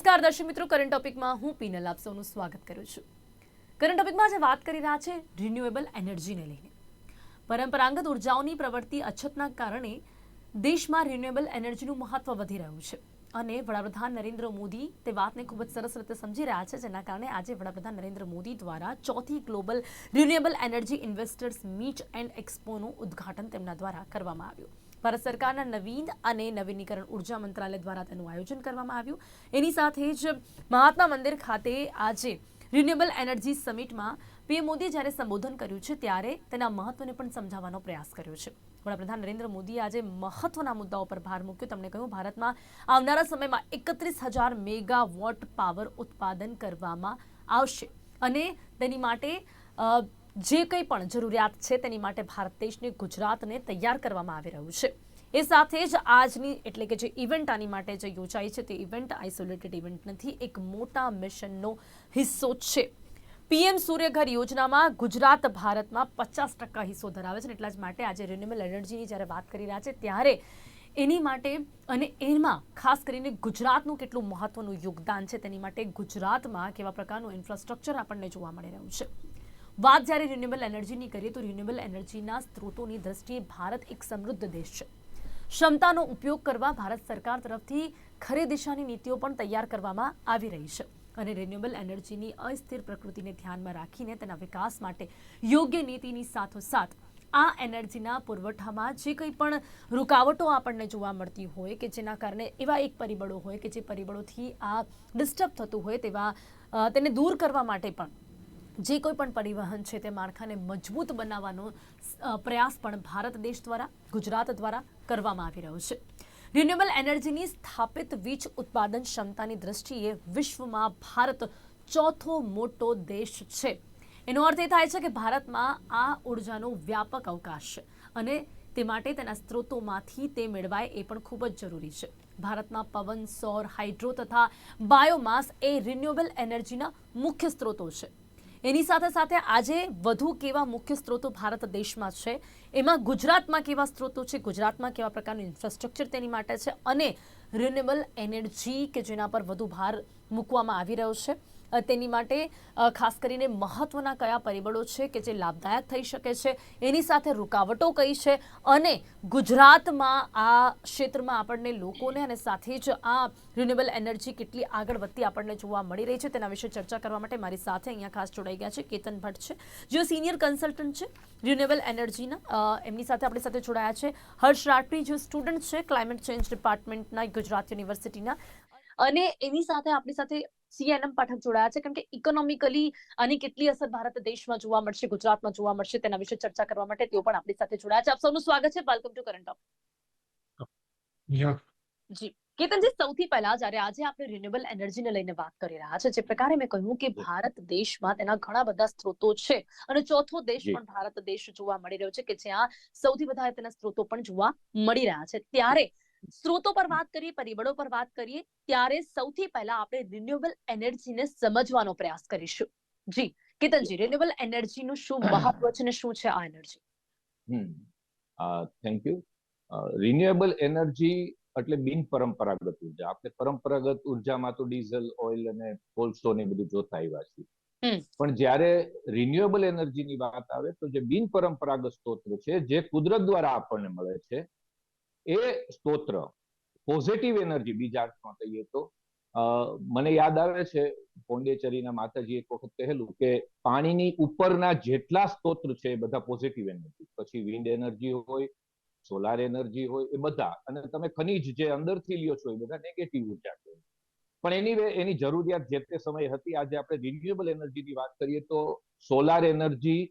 નમસ્કાર, દર્શક મિત્રો. કરંટ ટોપિકમાં હું પીનલ આપ સૌનું સ્વાગત કરું છું. કરંટ ટોપિકમાં આજે વાત કરી રહ્યા છે રિન્યુએબલ એનર્જીને લઈને. પરંપરાગત ઉર્જાઓની પ્રવૃત્તિ અછતના કારણે દેશમાં રિન્યુએબલ એનર્જીનું મહત્વ વધી રહ્યું છે. અને વડાપ્રધાન નરેન્દ્ર મોદી તે વાતને ખૂબ જ સરસ રીતે સમજી રહ્યા છે, જેના કારણે આજે વડાપ્રધાન નરેન્દ્ર મોદી દ્વારા ચોથી global renewable energy investors meet and એક્સપોનું ઉદ્ઘાટન તેમના દ્વારા કરવામાં આવ્યું. ભારત સરકારના નવીન અને નવીનીકરણ ઊર્જા મંત્રાલય દ્વારા તેનું આયોજન કરવામાં આવ્યું. એની સાથે જ મહાત્મા મંદિર ખાતે આજે રિન્યુએબલ એનર્જી સમિટમાં પીએમ મોદીએ જ્યારે સંબોધન કર્યું છે, ત્યારે તેના મહત્વને પણ સમજાવવાનો પ્રયાસ કર્યો છે. વડાપ્રધાન નરેન્દ્ર મોદીએ આજે મહત્વના મુદ્દાઓ પર ભાર મૂક્યો. તેમણે કહ્યું, ભારતમાં આવનારા સમયમાં એકત્રીસ હજાર મેગા વોટ પાવર ઉત્પાદન કરવામાં આવશે અને તેની માટે જે કંઈ પણ જરૂરિયાત છે તેની માટે ભારત દેશને ગુજરાતને તૈયાર કરવામાં આવી રહ્યું છે. એ સાથે જ આજની એટલે કે જે ઇવેન્ટ આની માટે જે યોજાઈ છે તે ઇવેન્ટ આઇસોલેટેડ ઇવેન્ટ નથી, એક મોટા મિશનનો હિસ્સો છે. પીએમ સૂર્યઘર યોજનામાં ગુજરાત ભારતમાં પચાસ ટકા હિસ્સો ધરાવે છે એટલા જ માટે આજે રિન્યુએબલ એનર્જીની જ્યારે વાત કરી રહ્યા છે ત્યારે એની માટે અને એમાં ખાસ કરીને ગુજરાતનું કેટલું મહત્વનું યોગદાન છે તેની માટે ગુજરાતમાં કેવા પ્રકારનું ઇન્ફ્રાસ્ટ્રક્ચર આપણને જોવા મળી રહ્યું છે. વાત જ્યારે રિન્યુએબલ એનર્જીની કરીએ તો રિન્યુએબલ એનર્જીના સ્ત્રોતોની દ્રષ્ટિએ ભારત એક સમૃદ્ધ દેશ છે. ક્ષમતાનો ઉપયોગ કરવા ભારત સરકાર તરફથી ખરી દિશાની નીતિઓ પણ તૈયાર કરવામાં આવી રહી છે અને રિન્યુએબલ એનર્જીની અસ્થિર પ્રકૃતિને ધ્યાનમાં રાખીને તેના વિકાસ માટે યોગ્ય નીતિની સાથોસાથ આ એનર્જીના પુરવઠામાં જે કંઈ પણ રૂકાવટો આપણને જોવા મળતી હોય કે જેના કારણે એવા એક પરિબળો હોય કે જે પરિબળોથી આ ડિસ્ટર્બ થતું હોય તેવા તેને દૂર કરવા માટે પણ જે કોઈ પણ પરિવહન છે તે માળખાને મજબૂત બનાવવાનો પ્રયાસ પણ ભારત દેશ દ્વારા, ગુજરાત દ્વારા કરવામાં આવી રહ્યો છે. રિન્યુએબલ એનર્જીની સ્થાપિત વીજ ઉત્પાદન ક્ષમતાની દ્રષ્ટિએ વિશ્વમાં ભારત ચોથો મોટો દેશ છે. એનો અર્થ એ થાય છે કે ભારતમાં આ ઉર્જાનો વ્યાપક અવકાશ છે અને તે માટે તેના સ્ત્રોતોમાંથી તે મેળવાય એ પણ ખૂબ જ જરૂરી છે. ભારતમાં પવન, સૌર, હાઇડ્રો તથા બાયોમાસ એ રિન્યુએબલ એનર્જીના મુખ્ય સ્ત્રોતો છે. એની સાથે સાથે આજે વધુ કેવા મુખ્ય સ્ત્રોતો ભારત દેશમાં છે? એમાં ગુજરાતમાં કેવા સ્ત્રોતો છે? ગુજરાતમાં કેવા પ્રકારનું ઇન્ફ્રાસ્ટ્રક્ચર તેની માટે છે? અને રિન્યુએબલ એનર્જી કે જેના પર વધુ ભાર મૂકવામાં આવી રહ્યો છે? તેની માટે ખાસ કરીને મહત્વના કયા પરિબળો છે કે જે લાભદાયક થઈ શકે છે, એની સાથે રૂકાવટો કઈ છે અને ગુજરાતમાં આ ક્ષેત્રમાં આપણને લોકોને અને સાથે જ આ રિન્યુએબલ એનર્જી કેટલી આગળ વધતી આપણને જોવા મળી રહી છે તેના વિશે ચર્ચા કરવા માટે મારી સાથે અહીંયા ખાસ જોડાઈ ગયા છે કેતન ભટ્ટ છે, જેઓ સિનિયર કન્સલ્ટન્ટ છે રિન્યુએબલ એનર્જીના એમની સાથે આપણી સાથે જોડાયા છે હર્ષ રાઠવી જે સ્ટુડન્ટ છે ક્લાઇમેટ ચેન્જ ડિપાર્ટમેન્ટના ગુજરાત યુનિવર્સિટીના અને એની સાથે આપણી સાથે સીએનએમ પાઠક જોડાયા છે. કેમ કે ઇકોનોમિકલી આની કેટલી અસર ભારત દેશમાં જોવા મળશે ગુજરાતમાં જોવા મળશે તેના વિશે ચર્ચા કરવા માટે તેઓ પણ આપણી સાથે જોડાયા છે. આપ સૌનું સ્વાગત છે. વેલકમ ટુ કરંટ યા જી. કેતનજી સૌથી પહેલા જ્યારે આજે આપણે રિન્યુએબલ એનર્જીને લઈને વાત કરી રહ્યા છે જે પ્રકારે મેં કહ્યું કે ભારત દેશમાં તેના ઘણા બધા સ્ત્રોતો છે અને ચોથો દેશ પણ ભારત દેશ જોવા મળી રહ્યો છે કે જ્યાં સૌથી વધારે તેના સ્ત્રોતો પણ જોવા મળી રહ્યા છે. ત્યારે સ્ત્રોતો પર વાત કરીએ પરિબળો પર વાત કરીએ ત્યારે સૌથી પહેલા આપણે રિન્યુએબલ એનર્જીને સમજવાનો પ્રયાસ કરીશું. જી કેતનજી રિન્યુએબલ એનર્જીનું શું મહત્વ છે અને શું છે આ energy thank you renewable energy એટલે બિન પરંપરાગત ઊર્જા. આપણે પરંપરાગત ઉર્જામાં તો ડીઝલ ઓઇલ અને કોલસો ને બધું જોતા આવ્યા છીએ. હમ. પણ જ્યારે રિન્યુએબલ એનર્જીની વાત આવે તો જે બિન પરંપરાગત સ્ત્રોત છે જે કુદરત દ્વારા આપણને મળે છે એ સ્તોત્ર પોઝિટિવ એનર્જી બીજા અર્થમાં કહીએ તો મને યાદ આવે છે પોંડેચેરીના માતાજી એક વખત કહેલું કે પાણીની ઉપરના જેટલા સ્તોત્ર છે એ બધા પોઝિટિવ એનર્જી પછી વિન્ડ એનર્જી હોય સોલાર એનર્જી હોય, એ બધા. અને તમે ખનીજ જે અંદરથી લ્યો છો એ બધા નેગેટિવ ઊર્જા છે. પણ એની એની જરૂરિયાત જે તે સમય હતી, આજે આપણે રિન્યુએબલ એનર્જીની વાત કરીએ તો સોલાર એનર્જી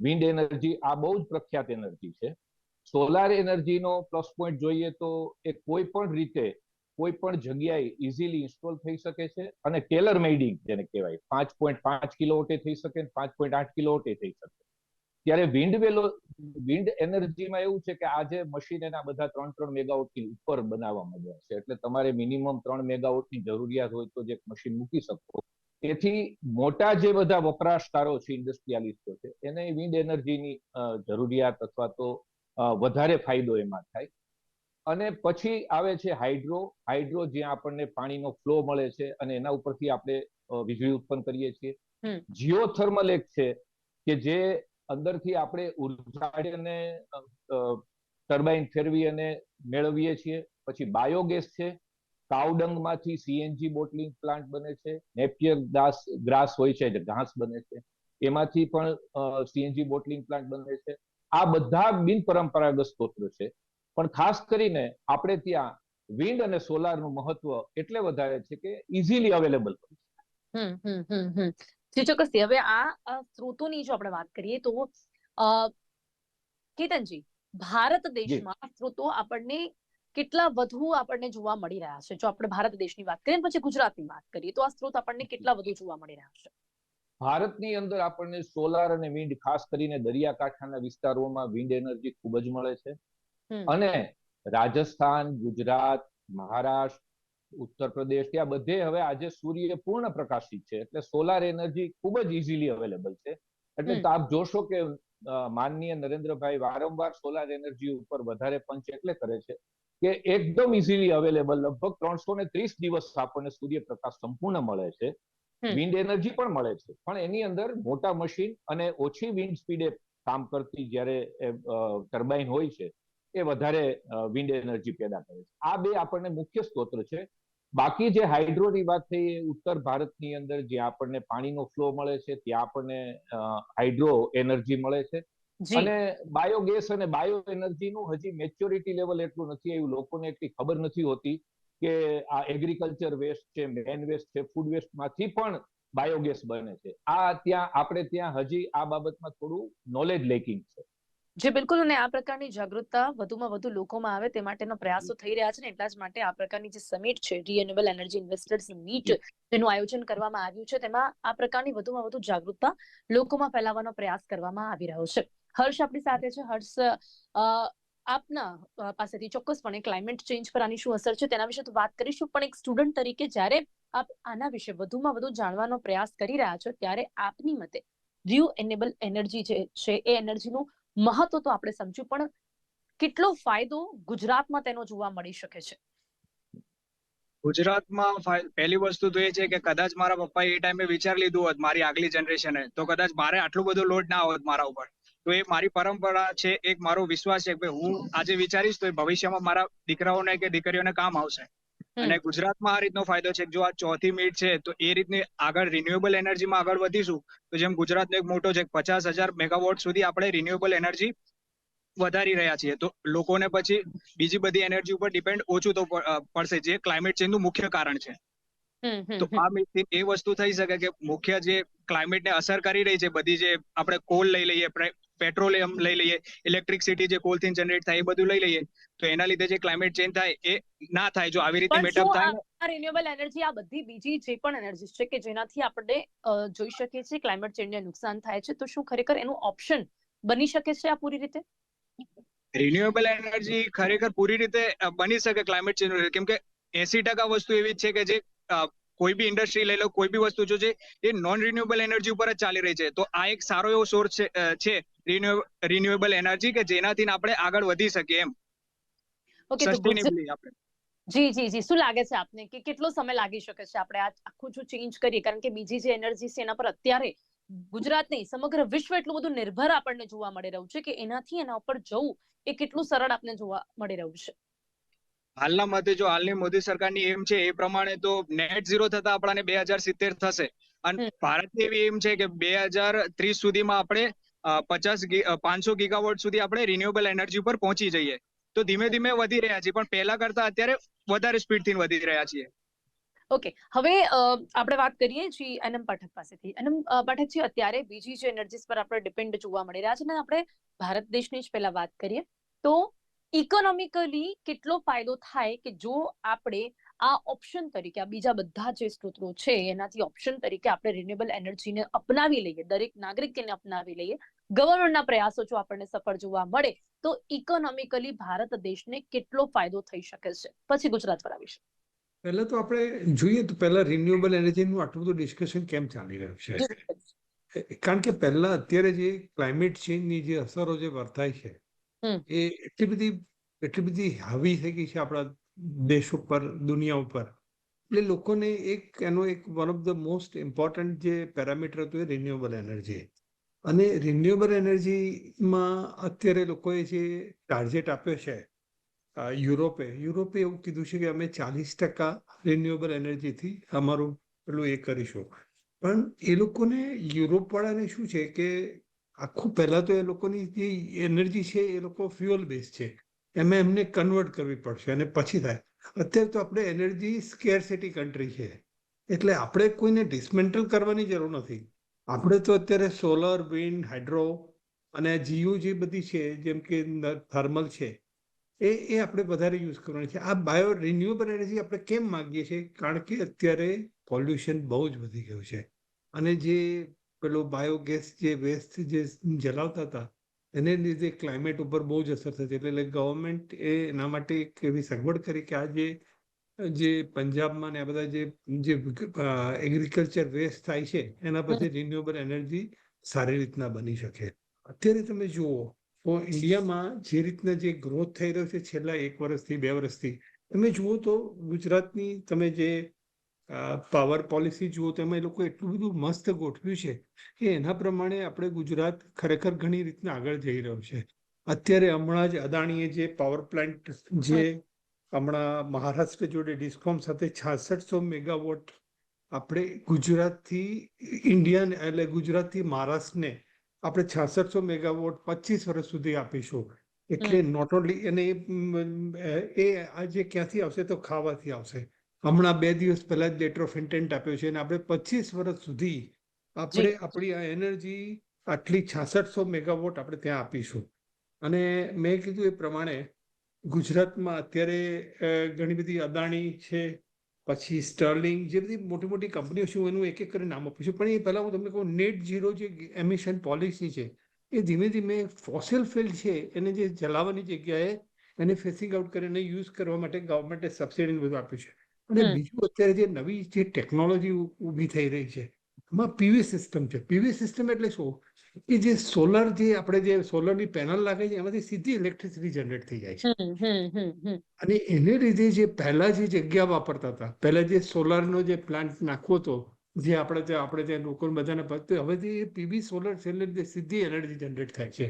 વિન્ડ એનર્જી આ બહુ જ પ્રખ્યાત એનર્જી છે. સોલાર એનર્જીનો પ્લસ પોઈન્ટ જોઈએ તો એ કોઈ પણ રીતે, કોઈ પણ જગ્યાએ ઇઝીલી ઇન્સ્ટોલ થઈ શકે છે અને ટેલર મેડિંગ જેને કહેવાય. પાંચ પોઈન્ટ પાંચ કિલોવોટે થઈ શકે પાંચ પોઈન્ટ આઠ કિલોવોટે થઈ શકે. ત્યારે વિન્ડ વેલો વિન્ડ એનર્જીમાં એવું છે કે આજે મશીન એના બધા ત્રણ ત્રણ મેગાવોટની ઉપર બનાવવામાં માંડ્યા છે. એટલે તમારે મિનિમમ ત્રણ મેગાવોટની જરૂરિયાત હોય તો જે મશીન મૂકી શકો. તેથી મોટા જે બધા વપરાશકારો છે ઇન્ડસ્ટ્રીયાલિસ્ટો છે, એને વિન્ડ એનર્જીની જરૂરિયાત અથવા તો વધારે ફાયદો એમાં થાય. અને પછી આવે છે હાઇડ્રો. હાઇડ્રો જ્યાં આપણને પાણીનો ફ્લો મળે છે અને એના ઉપરથી આપણે વીજળી ઉત્પન્ન કરીએ છીએ. જીઓથર્મલ એક છે કે જે અંદરથી આપણે ઊર્જા ટર્બાઇન ફેરવી અને મેળવીએ છીએ. પછી બાયોગેસ છે. કાવડંગમાંથી સીએનજી બોટલિંગ પ્લાન્ટ બને છે. નેપિયર ગ્રાસ ગ્રાસ હોય છે ઘાસ બને છે. એમાંથી પણ સીએનજી બોટલિંગ પ્લાન્ટ બને છે. આ બધા બિન પરંપરાગત સ્ત્રોત છે. પણ ખાસ કરીને આપણે ત્યાં વિન્ડ અને સોલારનું મહત્વ એટલે વધારે છે કે ઇઝીલી અવેલેબલ હમ હમ હમ હમ. ચોક્કસથી હવે આ સ્ત્રોતોની જો આપણે વાત કરીએ તો કેતનજી ભારત દેશમાં સ્ત્રોતો આપણને કેટલા વધુ આપણને જોવા મળી રહ્યા છે? જો આપણે ભારત દેશની વાત કરીએ પછી ગુજરાતની વાત કરીએ તો આ સ્ત્રોત આપણને કેટલા વધુ જોવા મળી રહ્યા છે? ભારતની અંદર આપણને સોલાર અને વિન્ડ ખાસ કરીને દરિયાકાંઠાના વિસ્તારોમાં વિન્ડ એનર્જી ખૂબ જ મળે છે. અને રાજસ્થાન ગુજરાત મહારાષ્ટ્ર ઉત્તર પ્રદેશ ત્યાં બધે હવે આજે સૂર્ય પૂર્ણ પ્રકાશિત છે. એટલે સોલાર એનર્જી ખૂબ જ ઇઝીલી અવેલેબલ છે. એટલે તો આપ જોશો કે માનનીય નરેન્દ્રભાઈ વારંવાર સોલાર એનર્જી ઉપર વધારે પંચ એટલે કરે છે કે એકદમ ઇઝીલી અવેલેબલ લગભગ ત્રણસો ને ત્રીસ દિવસ આપણને સૂર્યપ્રકાશ સંપૂર્ણ મળે છે. વિન્ડ એનર્જી પણ મળે છે. પણ એની અંદર મોટા મશીન અને ઓછી વિન્ડ સ્પીડે કામ કરતી જ્યારે ટર્બાઇન હોય છે એ વધારે વિન્ડ એનર્જી પેદા કરે છે. આ બે આપણને મુખ્ય સ્ત્રોત છે. બાકી જે હાઇડ્રોની વાત થઈ એ ઉત્તર ભારતની અંદર જ્યાં આપણને પાણીનો ફ્લો મળે છે ત્યાં આપણને હાઇડ્રો એનર્જી મળે છે. અને બાયોગેસ અને બાયો એનર્જીનું હજી મેચ્યોરિટી લેવલ એટલું નથી આવ્યું લોકોને એટલી ખબર નથી હોતી કે આ એગ્રીકલ્ચર વેસ્ટ છે મેન વેસ્ટ છે ફૂડ વેસ્ટમાંથી પણ બાયોગેસ બને છે. આ ત્યાં આપણે ત્યાં હજી આ બાબતમાં થોડું નોલેજ લેકિંગ છે. જે બિલકુલ અને આ પ્રકારની જાગૃતતા વધુમાં વધુ લોકોમાં આવે તે માટેનો પ્રયાસો થઈ રહ્યા છે ને એટલા જ માટે આ પ્રકારની જે સમિટ છે રિન્યુએબલ એનર્જી ઇન્વેસ્ટર્સ મીટ જેનું આયોજન કરવામાં આવ્યું છે તેમાં આ પ્રકારની વધુમાં વધુ જાગૃતતા લોકોમાં ફેલાવવાનો પ્રયાસ કરવામાં આવી રહ્યો છે. હર્ષ આપણી સાથે છે. હર્ષ આપના પાસેથી ચોક્કસપણે ક્લાઇમેટ ચેન્જ પર આની શું અસર છે તેના વિશે તો વાત કરીશું. પણ એક સ્ટુડન્ટ તરીકે જ્યારે આપ આના વિશે વધુમાં વધુ જાણવાનો પ્રયાસ કરી રહ્યા છો, ત્યારે આપની મતે રિયુ એનેબલ એનર્જી જે છે, એ એનર્જીનું મહત્વ તો આપણે સમજ્યું, પણ કેટલો ફાયદો ગુજરાતમાં તેનો જોવા મળી શકે છે? ગુજરાતમાં પહેલી વસ્તુ તો એ છે કે કદાચ મારા પપ્પાએ એ ટાઈમે વિચાર લીધું હોત, મારી આગલી જનરેશને તો કદાચ મારે આટલું બધું લોડ ના હોત મારા ઉપર. તો એ મારી પરંપરા છે એક મારો વિશ્વાસ છે કે હું આજે વિચારીશ તો એ ભવિષ્યમાં મારા દીકરાઓને કે દીકરીઓને કામ આવશે. અને ગુજરાતમાં આ રીતનો ફાયદો છે જો આ ચોથી મીટ છે તો એ રીતની આગળ રિન્યુએબલ એનર્જીમાં આગળ વધીશું તો જેમ ગુજરાતનો એક મોટો છે પચાસ હજાર મેગાવોટ સુધી આપણે રિન્યુએબલ એનર્જી વધારી રહ્યા છીએ તો લોકોને પછી બીજી બધી એનર્જી ઉપર ડિપેન્ડ ઓછું તો પડશે જે ક્લાઇમેટ ચેન્જનું મુખ્ય કારણ છે. તો આ મીટથી એ વસ્તુ થઈ શકે કે મુખ્ય જે ક્લાઇમેટને અસર કરી રહી છે બધી જે આપણે કોલ લઈ લઈએ પેટ્રોલિયમ લઈ લઈએ ઇલેક્ટ્રિસિટી જે કોલથી જનરેટ થાય એ બધું લઈ લઈએ તો એના લીધે જે ક્લાઇમેટ ચેન્જ થાય એ ના થાય. જો આવી રીતે મેટઅપ થાય રિન્યુએબલ એનર્જી આ બધી બીજી જે પણ એનર્જી છે કે જેનાથી આપણે જોઈ શકીએ છીએ ક્લાઇમેટ ચેન્જને નુકસાન થાય છે તો શું ખરેખર એનું ઓપ્શન બની શકે છે આ પૂરી રીતે? રિન્યુએબલ એનર્જી ખરેખર પૂરી રીતે બની શકે ક્લાઇમેટ ચેન્જ કેમ કે એસી ટકા વસ્તુ એવી છે કે જે કોઈ બી ઇન્ડસ્ટ્રી લઈ લો કોઈ બી વસ્તુ જો છે એ નોન રિન્યુએબલ એનર્જી ઉપર જ ચાલી રહી છે. તો આ એક સારો એવો સોર્સ છે રિન્યુએબલ એનર્જી કે જેનાથી આપણે આગળ વધી શકીએ એમ. ઓકે સસ્ટેનેબલી આપણે. જી જી જી. શું લાગે છે આપને? કે કેટલો સમય લાગી શકે છે આપણે આ આખું જો ચેન્જ કરીએ? કારણ કે બીજી જે એનર્જી છે એના પર અત્યારે ગુજરાત નહીં સમગ્ર વિશ્વ એટલું બધું નિર્ભર આપણને જોવા મળી રહ્યું છે કે એનાથી એના ઉપર જવું એ કેટલું સરળ આપને જોવા મળી રહ્યું છે. હાલના મતે જો હાલની મોદી સરકારની એમ છે એ પ્રમાણે તો નેટ ઝીરો થતા આપણાને બે હજાર સિત્તેર થશે. અને ભારતની એવી એમ છે કે બે હજાર ત્રીસ સુધીમાં આપણે પચાસ પાંચસો ગીગાવોટ સુધી આપણે રિન્યુએબલ એનર્જી ઉપર પહોંચી જઈએ. તો ધીમે ધીમે વધી રહ્યા છીએ. પણ પહેલા કરતા અત્યારે વધારે સ્પીડથી વધી રહ્યા છીએ. ઓકે હવે આપણે વાત કરીએ જી એનએમ પાઠક પાસેથી. પાઠક પાઠકજી અત્યારે બીજી જે એનર્જીસ પર આપણે ડિપેન્ડ જોવા મળી રહ્યા છે ને આપણે ભારત દેશની જ પહેલા વાત કરીએ તો ઇકોનોમિકલી કેટલો ફાયદો થાય કે જો આપણે આ ઓપ્શન તરીકે આ બીજા બધા જે સ્ત્રોતો છે એનાથી ઓપ્શન તરીકે આપણે રિન્યુએબલ એનર્જીને અપનાવી લઈએ દરેક નાગરિક તેને અપનાવી લઈએ ગવર્મેન્ટના પ્રયાસો જો આપણને સફળ જોવા મળે તો ઇકોનોમિકલી ભારત દેશને કેટલો ફાયદો થઈ શકે છે? પછી ગુજરાત પર આવીશું પહેલા તો આપણે જોઈએ તો પહેલા રિન્યુએબલ એનર્જીનું આટલું બધું ડિસ્કશન કેમ ચાલી રહ્યું છે? કારણ કે પહેલા અત્યારે જે ક્લાઇમેટ ચેન્જની જે અસરો જે વર્તાય છે. એ એટલી બધી એટલી બધી હાવી થઈ ગઈ છે આપણા દેશ ઉપર, દુનિયા ઉપર. એટલે લોકોને એક, એનો એક one of the most important જે પેરામીટર હતું એ રિન્યુએબલ એનર્જી અને રિન્યુએબલ એનર્જીમાં અત્યારે લોકોએ જે ટાર્ગેટ આપ્યો છે યુરોપે યુરોપે એવું કીધું છે કે અમે ચાલીસ ટકા રિન્યુએબલ એનર્જીથી અમારું પેલું એ કરીશું. પણ એ લોકોને યુરોપ વાળાને શું છે કે આખું પહેલાં તો એ લોકોની જે એનર્જી છે, એ લોકો ફ્યુઅલ બેઝ છે. એમાં એમને કન્વર્ટ કરવી પડશે અને પછી થાય. અત્યારે તો આપણે એનર્જી સ્કેરસિટી કન્ટ્રી છે. એટલે આપણે કોઈને ડિસમેન્ટલ કરવાની જરૂર નથી. આપણે તો અત્યારે સોલર વિન્ડ હાઇડ્રો અને જીઓ જે બધી છે, જેમ કે થર્મલ છે, એ એ આપણે વધારે યુઝ કરવાની છે. આ બાયો રિન્યુએબલ એનર્જી આપણે કેમ માંગીએ છીએ? કારણ કે અત્યારે પોલ્યુશન બહુ જ વધી ગયું છે. અને જે પેલો બાયોગેસ જે વેસ્ટ જે જલાવતા હતા, એને લીધે ક્લાઇમેટ ઉપર બહુ જ અસર થતી. એટલે ગવર્મેન્ટ એ એના માટે એક એવી સગવડ કરી કે આ જે જે પંજાબમાં ને આ બધા જે જે એગ્રીકલ્ચર વેસ્ટ થાય છે, એના પછી રિન્યુએબલ એનર્જી સારી રીતના બની શકે. અત્યારે તમે જુઓ, તો ઇન્ડિયામાં જે રીતના જે ગ્રોથ થઈ રહ્યો છે છેલ્લા એક વર્ષથી, બે વર્ષથી, તમે જુઓ તો ગુજરાતની તમે જે પાવર પોલિસી જુઓ તો એમાં એ લોકો એટલું બધું મસ્ત ગોઠવ્યું છે કે એના પ્રમાણે આપણે ગુજરાત ખરેખર ઘણી રીતના આગળ જઈ રહ્યું છે. અત્યારે હમણાં જ અદાણીએ જે પાવર પ્લાન્ટ જે હમણાં મહારાષ્ટ્ર જોડે ડિસ્કોમ સાથે છાસઠસો મેગાવોટ આપણે ગુજરાતથી ઇન્ડિયન એટલે ગુજરાતથી મહારાષ્ટ્રને આપણે છાસઠસો મેગાવોટ પચીસ વર્ષ સુધી આપીશું. એટલે નોટ ઓનલી અને એ આજે ક્યાંથી આવશે તો ખાવાથી આવશે. હમણાં બે દિવસ પહેલા જ લેટર ઓફ ઇન્ટેન્ટ આપ્યો છે અને આપણે પચીસ વર્ષ સુધી આપણે આપણી આ એનર્જી આટલી છાસઠસો મેગાવોટ આપણે ત્યાં આપીશું. અને મેં કીધું એ પ્રમાણે ગુજરાતમાં અત્યારે ઘણી બધી અદાણી છે પછી સ્ટર્લિંગ જે બધી મોટી મોટી કંપનીઓ છે એનું એક એક કરીને નામ આપું છું. પણ એ પહેલાં હું તમને કહું નેટ ઝીરો જે એમિશન પોલિસી છે એ ધીમે ધીમે ફોસિલ ફિલ્ડ છે એને જે જલાવવાની જગ્યાએ એને ફેસિંગ આઉટ કરીને યુઝ કરવા માટે ગવર્મેન્ટે સબસિડી બધું આપ્યું છે. અને બીજું અત્યારે જે નવી જે ટેકનોલોજી ઊભી થઈ રહી છે એમાં પીવી સિસ્ટમ છે. પીવી સિસ્ટમ એટલે શું? કે જે સોલર જે આપણે જે સોલરની પેનલ લાગે છે એમાંથી સીધી ઇલેક્ટ્રિસિટી જનરેટ થઈ જાય છે. અને એને લીધે જે પહેલા જે જગ્યા વાપરતા હતા પહેલા જે સોલરનો જે પ્લાન્ટ નાખવો હતો જે આપણે જે આપણે જે લોકો બધાને પતતું હવે જે પીવી સોલર સેલને લીધે સીધી એનર્જી જનરેટ થાય છે.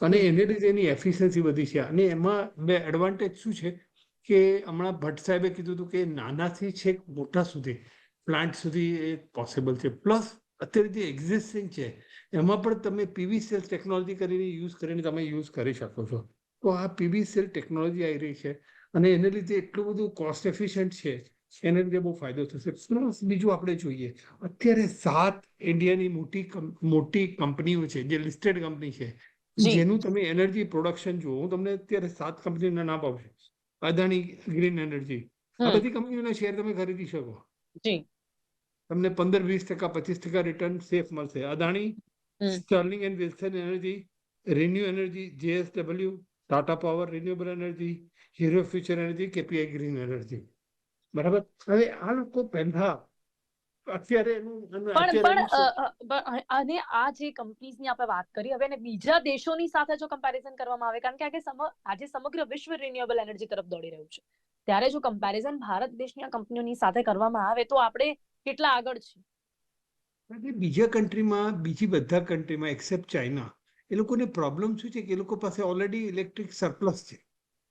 અને એને લીધે એની એફિશિયન્સી વધી છે. અને એમાં બે એડવાન્ટેજ શું છે? કે હમણાં ભટ્ટ સાહેબે કીધું હતું કે નાનાથી છેક મોટા સુધી પ્લાન્ટ સુધી એ પોસિબલ છે. પ્લસ અત્યારે જે એક્ઝિસ્ટિંગ છે એમાં પણ તમે પીવી સેલ ટેકનોલોજી કરીને યુઝ કરીને તમે યુઝ કરી શકો છો. તો આ પીવી સેલ ટેકનોલોજી આવી રહી છે અને એને લીધે એટલું બધું કોસ્ટ એફિશિયન્ટ છે એને લીધે બહુ ફાયદો થશે. પ્લસ બીજું આપણે જોઈએ અત્યારે સાત ઇન્ડિયાની મોટી મોટી કંપનીઓ છે જે લિસ્ટેડ કંપની છે. જેનું તમે એનર્જી પ્રોડક્શન જુઓ હું તમને અત્યારે સાત કંપનીના નામ આપું અદાણી ગ્રીન એનર્જી આ બધી કંપનીઓના શેર તમે ખરીદી શકો. જી. તમને પંદર વીસ ટકા પચીસ ટકા રિટર્ન સેફ મળશે. Adani. Sterling and Wilson energy renew energy JSW Tata power renewable energy Hero future energy KPI green energy બરાબર? હવે આ લોકો પહેલા અત્યારે પણ પણ અને આ જે કંપનીઝની આપણે વાત કરી હવે બીજા દેશોની સાથે જો કમ્પેરિઝન કરવામાં આવે કારણ કે આજે આજે સમગ્ર વિશ્વ રિન્યુએબલ એનર્જી તરફ દોડી રહ્યું છે. ત્યારે જો કમ્પેરિઝન ભારત દેશની આ કંપનીઓની સાથે કરવામાં આવે તો આપણે કેટલા આગળ છે અને બીજા કન્ટ્રીમાં બીજી બધા કન્ટ્રીમાં એક્સેપ્ટ ચાઇના એ લોકોને પ્રોબ્લેમ શું છે કે એ લોકો પાસે ઓલરેડી ઇલેક્ટ્રિક સરપ્લસ છે.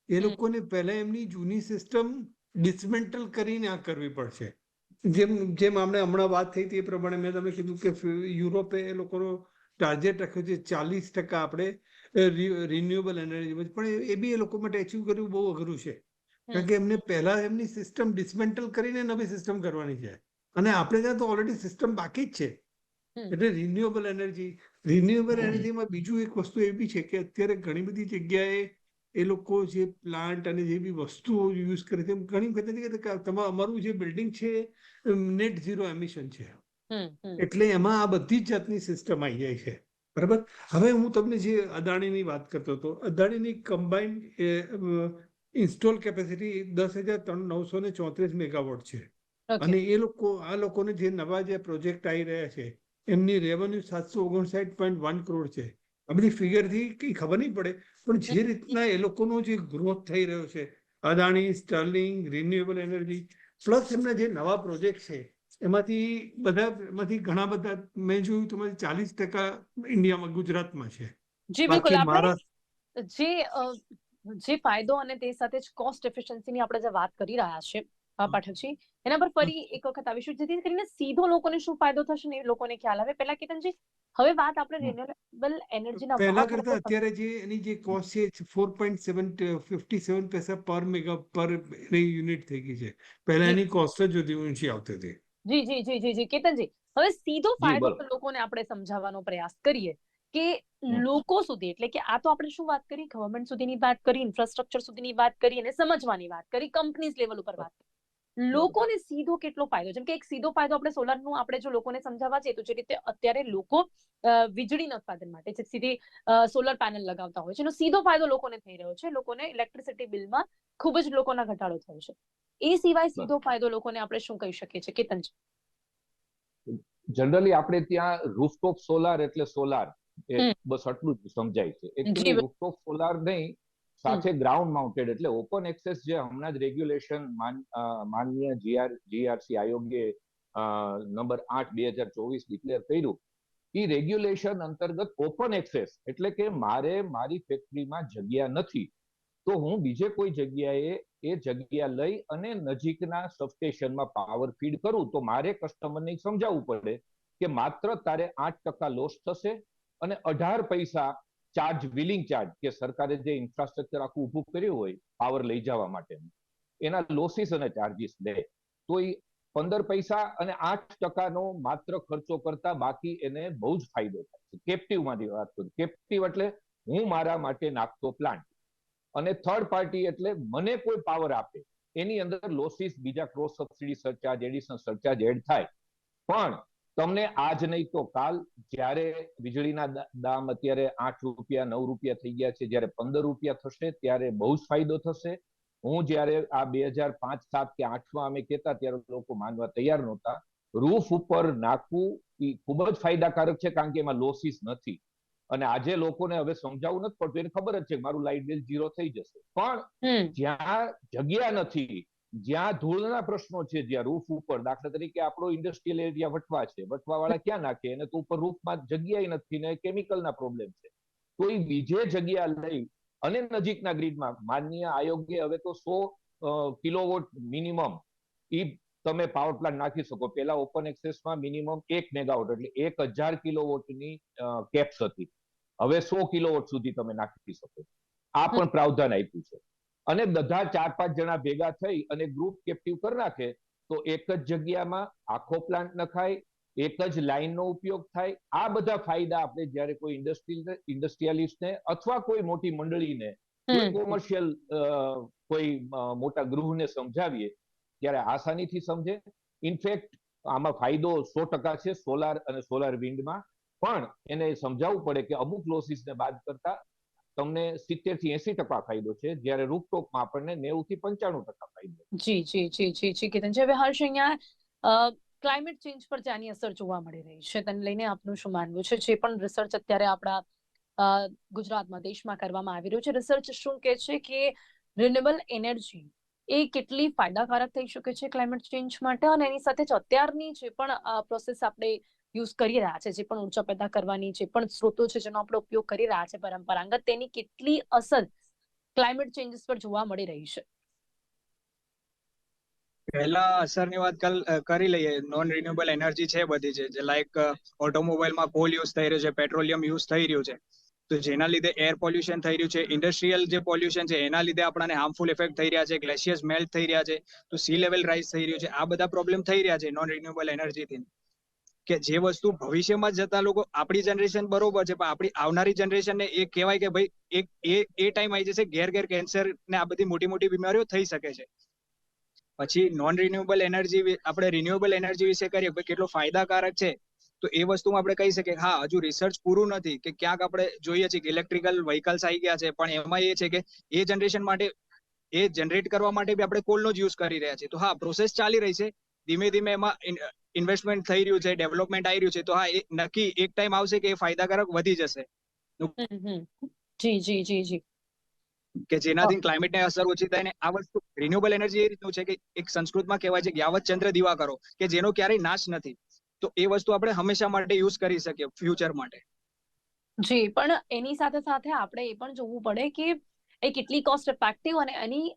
એ. લોકોને પહેલા એમની જૂની સિસ્ટમ ડિસમેન્ટલ કરીને આ કરવી પડશે. જેમ જેમ આપણે હમણાં વાત થઈ હતી એ પ્રમાણે મેં તમને કીધું કે યુરોપે એ લોકોનો ટાર્ગેટ રાખ્યો છે ચાલીસ ટકા આપણે રિન્યુએબલ એનર્જી પણ એ- બી એ લોકો માટે અચીવ કરવું બહુ અઘરું છે. કારણ કે એમને પહેલા એમની સિસ્ટમ ડિસમેન્ટલ કરીને નવી સિસ્ટમ કરવાની છે. અને આપણે ત્યાં તો ઓલરેડી સિસ્ટમ બાકી જ છે. એટલે રિન્યુએબલ એનર્જી રિન્યુએબલ એનર્જીમાં બીજું એક વસ્તુ એ બી છે કે અત્યારે ઘણી બધી જગ્યાએ એ લોકો જે પ્લાન્ટ અને જે બી વસ્તુઓ યુઝ કરે છે ઘણી વખત કે તમારું અમારું જે બિલ્ડિંગ છે નેટ ઝીરો એમિશન છે. એટલે એમાં આ બધી જ જાતની સિસ્ટમ આવી જાય છે. બરાબર? હવે હું તમને જે અદાણીની વાત કરતો હતો અદાણીની કમ્બાઈન્ડ ઇન્સ્ટોલ કેપેસિટી દસ હજાર ત્રણ નવસો ને ચોત્રીસ મેગાવોટ છે. અને એ લોકો આ લોકોને જે નવા જે પ્રોજેક્ટ આવી રહ્યા છે એમની રેવન્યુ સાતસો ઓગણસાઠ પોઈન્ટ વન કરોડ છે. આ બધી ફિગરથી કઈ ખબર નહીં પડે. પણ જે રીતના એ લોકોનો જે ગ્રોથ થઈ રહ્યો છે Adani Sterling renewable energy plus એમના જે નવા પ્રોજેક્ટ છે એમાંથી બધા એમાંથી ઘણા બધા મેં જોયું તો ચાલીસ ટકા ઇન્ડિયામાં ગુજરાતમાં છે. જી બિલકુલ. જે જે ફાયદો અને તે સાથે જ કોસ્ટ એફિશિયન્સીની આપણે જે વાત કરી રહ્યા છે અ, પાઠકજી એના પર ફરી એક વખત આવીશું. જેથી કરીને સીધો લોકોને શું ફાયદો થશે ને એ લોકોને ખ્યાલ આવે. પહેલા કેતનજી હવે વાત આપણે રિન્યુએબલ એનર્જીના પહેલા કરતા અત્યારે જે એની જે કોસ્ટ છે four point seven fifty seven પૈસા પર મેગા પર યુનિટ થઈ ગઈ છે. પહેલા એની કોસ્ટ જ ઊંચી આવતી હતી. જી જી જી જી જી. કેતનજી હવે સીધો ફાયદો. લોકોને આપણે સમજાવવાનો પ્રયાસ કરીએ કે લોકો સુધી એટલે કે આ તો આપણે શું વાત કરી? ગવર્મેન્ટ સુધીની વાત કરી ઇન્ફ્રાસ્ટ્રક્ચર સુધીની વાત કરી અને સમજવાની વાત કરી કંપનીઝ લેવલ ઉપર વાત કરી લોકોને સીધો કેટલો ફાયદો? જેમ કે એક સીધો ફાયદો આપણે સોલરનું આપણે જો લોકોને સમજાવવા જઈએ તો જે રીતે અત્યારે લોકો વીજળી વીજળીના ઉત્પાદન માટે જે સીધી સોલર પેનલ લગાવતા હોય છે. એનો સીધો ફાયદો લોકોને થઈ રહ્યો છે. લોકોને ઇલેક્ટ્રિસિટી બિલમાં ખૂબ જ લોકોના ઘટાડો થયો છે. એ સિવાય સીધો ફાયદો લોકોને આપણે શું કહી શકીએ છીએ? કેતનજી જનરલી આપણે ત્યાં રૂફટોપ સોલાર એટલે સોલાર એ બસ આટલું જ સમજાય છે. રૂફટોપ સોલાર નહીં સાથે ગ્રાઉન્ડ માઉન્ટેડ એટલે ઓપન એક્સેસ જે હમણાં જ રેગ્યુલેશન માનનીય જીઆર જીઆરસી આયોગે નંબર આઠ બે હજાર ચોવીસ ડિક્લેર કર્યું. એ રેગ્યુલેશન અંતર્ગત ઓપન એક્સેસ એટલે કે મારે મારી ફેક્ટરીમાં જગ્યા નથી. તો હું બીજે કોઈ જગ્યાએ એ જગ્યા લઈ અને નજીકના સબસ્ટેશનમાં પાવર ફીડ કરું. તો મારે કસ્ટમરને સમજાવવું પડે કે માત્ર તારે આઠ ટકા લોસ થશે અને અઢાર પૈસા ચાર્જ વિલિંગ ચાર્જ કે સરકારે જે ઇન્ફ્રાસ્ટ્રક્ચર આખું ઊભું કર્યું હોય પાવર લઈ જવા માટે એના લોસીસ અને ચાર્જીસ લે તો એ પંદર પૈસા અને આઠ ટકાનો માત્ર ખર્ચો કરતા બાકી એને બહુ જ ફાયદો થાય છે. કેપ્ટિવમાંથી વાત કરું કેપ્ટિવ એટલે હું મારા માટે નાખતો પ્લાન્ટ અને થર્ડ પાર્ટી એટલે મને કોઈ પાવર આપે. એની અંદર લોસીસ બીજા cross subsidy surcharge additional surcharge add થાય. પણ તમને આજ નહીં તો કાલ જ્યારે વીજળીના દામ અત્યારે આઠ રૂપિયા નવ રૂપિયા થઈ ગયા છે જ્યારે પંદર રૂપિયા થશે ત્યારે બહુ જ ફાયદો થશે. હું જ્યારે આ બે હજાર પાંચ સાત કે આઠમાં અમે કહેતા ત્યારે લોકો માનવા તૈયાર નહોતા. રૂફ ઉપર નાખવું એ ખૂબ જ ફાયદાકારક છે કારણ કે એમાં લોસીસ નથી. અને આજે લોકોને હવે સમજાવવું નથી પડતું એને ખબર જ છે મારું લાઇટ બિલ ઝીરો થઈ જશે. પણ જ્યાં જગ્યા નથી જ્યાં ધૂળના પ્રશ્નો છે જ્યાં રૂફ ઉપર દાખલા તરીકે આપણો ઇન્ડસ્ટ્રીયલ એરિયા વટવા છે વટવા વાળા ક્યાં નાખે? અને તો ઉપર રૂફમાં જગ્યાએ નથી ને કેમિકલના પ્રોબ્લેમ છે. તો એ બીજે જગ્યા લઈ અને નજીકના ગ્રીડમાં માનનીય આયોગે હવે તો સો કિલોવોટ મિનિમમ ઈ તમે પાવર પ્લાન્ટ નાખી શકો. પેલા ઓપન એક્સેસમાં મિનિમમ એક મેગાવોટ એટલે એક હજાર કિલોવોટની કેપ્સ હતી. હવે સો કિલોવોટ સુધી તમે નાખી શકો. આ પણ પ્રાવધાન આપ્યું છે. અને બધા ચાર પાંચ જણા ભેગા થઈ અને ગ્રુપ કેપ્ટિવ કરી નાખે તો એક જ જગ્યામાં આખો પ્લાન્ટ નખાય એક જ લાઈનનો ઉપયોગ થાય. આ બધા ફાયદા આપણે જ્યારે કોઈ ઇન્ડસ્ટ્રી ઇન્ડસ્ટ્રીયાલિસ્ટને અથવા કોઈ મોટી મંડળીને કોમર્શિયલ કોઈ મોટા ગૃહને સમજાવીએ ત્યારે આસાનીથી સમજે. ઇનફેક્ટ આમાં ફાયદો સો ટકા છે સોલાર અને સોલાર વિન્ડમાં પણ એને સમજાવવું પડે કે અમુક લોસીસને બાદ કરતા તમને સિત્તેરથી એસી ટકા ફાયદો છે. જ્યારે રૂપટોપમાં આપણને નેવું થી પંચાણું ટકા ફાયદો જી જી જી જી જી કેતનજી હવે હર્ષ અહીંયા ક્લાઇમેટ ચેન્જ પર જાની અસર જોવા મળી રહી છે, તેને લઈને આપનું શું માનવું છે? જે પણ રિસર્ચ અત્યારે આપણા ગુજરાતમાં, દેશમાં કરવામાં આવી રહ્યું છે રિસર્ચ શું કહે છે કે રિન્યુએબલ એનર્જી એ કેટલી ફાયદાકારક થઈ શકે છે ક્લાઇમેટ ચેન્જ માટે? અને એની સાથે જ અત્યારની જે પણ પ્રોસેસ આપણે યુઝ કરી રહ્યા છે, જે પણ ઊર્જા પેદા કરવાની જે પણ સ્ત્રોતો છે, જેનો આપણે ઉપયોગ કરી રહ્યા છે પરંપરાગત, તેની કેટલી અસર ક્લાઇમેટ ચેન્જીસ પર જોવા મળી રહી છે? પહેલા અસરની વાત કરી લઈએ. નોન રિન્યુએબલ એનર્જી છે બધી છે જે લાઈક ઓટોમોબાઈલમાં કોલ યુઝ થઈ રહ્યો છે પેટ્રોલિયમ યુઝ થઈ રહ્યું છે. તો જેના લીધે એર પોલ્યુશન થઈ રહ્યું છે ઇન્ડસ્ટ્રીયલ જે પોલ્યુશન છે, એના લીધે આપણને હાર્મફુલ ઇફેક્ટ થઈ રહ્યા છે ગ્લેશિયર્સ મેલ્ટ થઈ રહ્યા છે, તો સી લેવલ રાઇઝ થઈ રહ્યું છે, આ બધા પ્રોબ્લેમ થઈ રહ્યા છે નોન રિન્યુએબલ એનર્જીથી કે જે વસ્તુ ભવિષ્યમાં જતા લોકો આપણી જનરેશન બરોબર છે, પણ આપણી આવનારી જનરેશનને એ કહેવાય કે ભાઈ એક, એ એ ટાઈમ આવી જશે ઘેર ઘેર કેન્સર ને આ બધી મોટી મોટી બીમારીઓ થઈ શકે છે. પછી નોન રિન્યુએબલ એનર્જી આપણે રિન્યુએબલ એનર્જી વિશે કરીએ, ભાઈ કેટલો ફાયદાકારક છે, તો એ વસ્તુમાં આપણે કહી શકીએ હા, હજુ રિસર્ચ પૂરું નથી, કે ક્યાંક આપણે જોઈએ છીએ કે ઇલેક્ટ્રિકલ વ્હીકલ્સ આવી ગયા છે, પણ એમાં એ છે કે એ જનરેશન માટે, એ જનરેટ કરવા માટે બી આપણે કોલનો જ યુઝ કરી રહ્યા છીએ. તો હા પ્રોસેસ ચાલી રહી છે ધીમે ધીમે એમાં ઇન્વેસ્ટમેન્ટ થઈ રહ્યું છે ડેવલપમેન્ટ આવી રહ્યું છે તો હા એ નક્કી એક ટાઈમ આવશે કે એ ફાયદાકારક વધી જશે. જી જી જી જી. કે જેનાથી ક્લાઇમેટને અસર ઓછી થાય ને આ વસ્તુ રિન્યુએબલ એનર્જી એ રીતનું છે કે એક સંસ્કૃતમાં કહેવાય છે કે યાવત ચંદ્ર દીવા કરો કે જેનો ક્યારેય નાશ નથી. તો એ વસ્તુ આપણે હંમેશા માટે યુઝ કરી શકીએ ફ્યુચર માટે. જી પણ એની સાથે સાથે આપણે એ પણ જોવું પડે કે એ કેટલી કોસ્ટ ઇફેક્ટિવ અને એની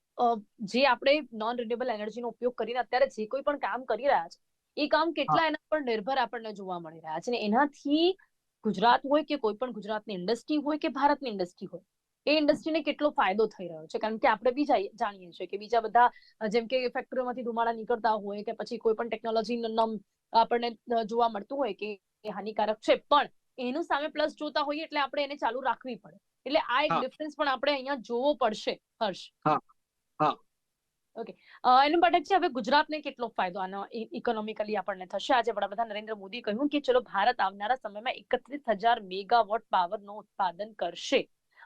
જે આપણે નોન રિન્યુએબલ એનર્જીનો ઉપયોગ કરીને અત્યારે જે કોઈ પણ કામ કરી રહ્યા છે એ કામ કેટલા એના પર નિર્ભર આપણને જોવા મળી રહ્યા છે અને એનાથી ગુજરાત હોય કે કોઈ પણ ગુજરાતની ઇન્ડસ્ટ્રી હોય કે ભારતની ઇન્ડસ્ટ્રી હોય એ ઇન્ડસ્ટ્રીને કેટલો ફાયદો થઈ રહ્યો છે? કારણ કે આપણે બી જાણીએ છીએ કે બીજા બધા જેમ કે ફેક્ટરીઓમાંથી ધુમાડા નીકળતા હોય કે પછી કોઈ પણ ટેકનોલોજી આપણને જોવા મળતું હોય કે એ હાનિકારક છે પણ એનું સામે પ્લસ જોતા હોઈએ એટલે આપણે એને ચાલુ રાખવી પડે. એટલે આ એક ડિફરન્સ પણ આપણે અહીંયા જોવો પડશે હર્ષ. હા, હા. ઓકે એનું પાઠક છે હવે ગુજરાતને કેટલો ફાયદો? આનો ઇકોનોમિકલી આપણને થશે? આજે વડાપ્રધાન નરેન્દ્ર મોદી કહ્યું કે ચલો ભારત આવનારા સમયમાં એકત્રીસ હજાર મેગાવોટ પાવરનું ઉત્પાદન કરશે.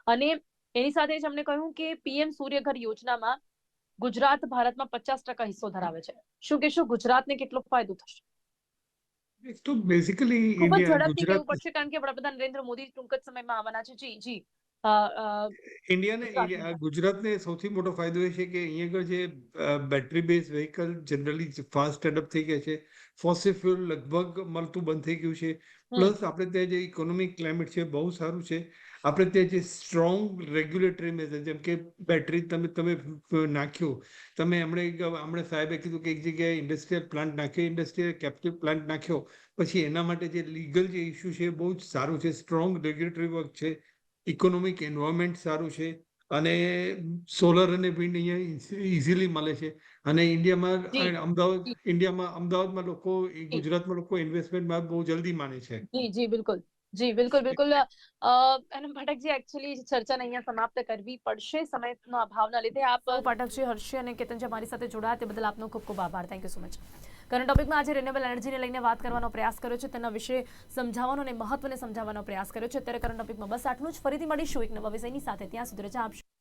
અને એની સાથે જ અમને કહ્યું કે પીએમ સૂર્યઘર યોજનામાં ગુજરાત ભારતમાં પચાસ ટકા હિસ્સો ધરાવે છે. શું કહેશો? ગુજરાતને કેટલો ફાયદો થશે? એક તો બેઝિકલી ખૂબ જ ઝડપથી પડશે કારણ કે વડાપ્રધાન નરેન્દ્ર મોદી ટૂંક જ સમયમાં આવવાના છે. જી જી. ઇન્ડિયાને ગુજરાતને. સૌથી મોટો ફાયદો એ છે કે અહીંયા આગળ જે battery base vehicle generally fast develop થઈ ગયા છે ફોસિલ ફ્યુલ લગભગ મળતું બંધ થઈ ગયું છે. પ્લસ આપણે ત્યાં જે ઇકોનોમિક ક્લાઇમેટ છે બહુ સારું છે. આપણે ત્યાં જે સ્ટ્રોંગ રેગ્યુલેટરી મેઝર જેમ કે બેટરી તમે તમે નાખ્યો. તમે હમણે હમણે સાહેબે કીધું કે એક જગ્યાએ ઇન્ડસ્ટ્રીયલ પ્લાન્ટ નાખ્યો ઇન્ડસ્ટ્રીયલ કેપ્ટિવ પ્લાન્ટ નાખ્યો. પછી એના માટે જે લીગલ જે ઇસ્યુ છે બહુ જ સારું છે. સ્ટ્રોંગ રેગ્યુલેટરી વર્ક છે. ઇકોનોમિક એન્વાયરમેન્ટ સારું છે અને સોલર અને વિન્ડ અહીંયા ઇઝીલી મળે છે. અને ઇન્ડિયામાં અમદાવાદ. ઇન્ડિયામાં અમદાવાદમાં લોકો ગુજરાતમાં લોકો ઇન્વેસ્ટમેન્ટમાં બહુ જલ્દી માને છે. જી જી બિલકુલ. જી બિલકુલ બિલકુલ. અ, અને ભટકજી એકચ્યુઅલી ચર્ચાને અહીંયા સમાપ્ત કરવી પડશે સમયનો અભાવના લીધે. આપ પાઠકજી હર્ષી અને કેતનજી અમારી સાથે જોડાયા તે બદલ આપનો ખૂબ ખૂબ આભાર. Thank you so much current ટોપિકમાં આજે રિન્યુએબલ એનર્જીને લઈને વાત કરવાનો પ્રયાસ કર્યો છે. તેના વિશે સમજાવવાનો અને મહત્વને સમજાવવાનો પ્રયાસ કર્યો છે. અત્યારે કરંટ ટોપિકમાં બસ આટલું જ. ફરીથી મળીશું એક નવા વિષયની સાથે. ત્યાં સુધી રજા આપશો.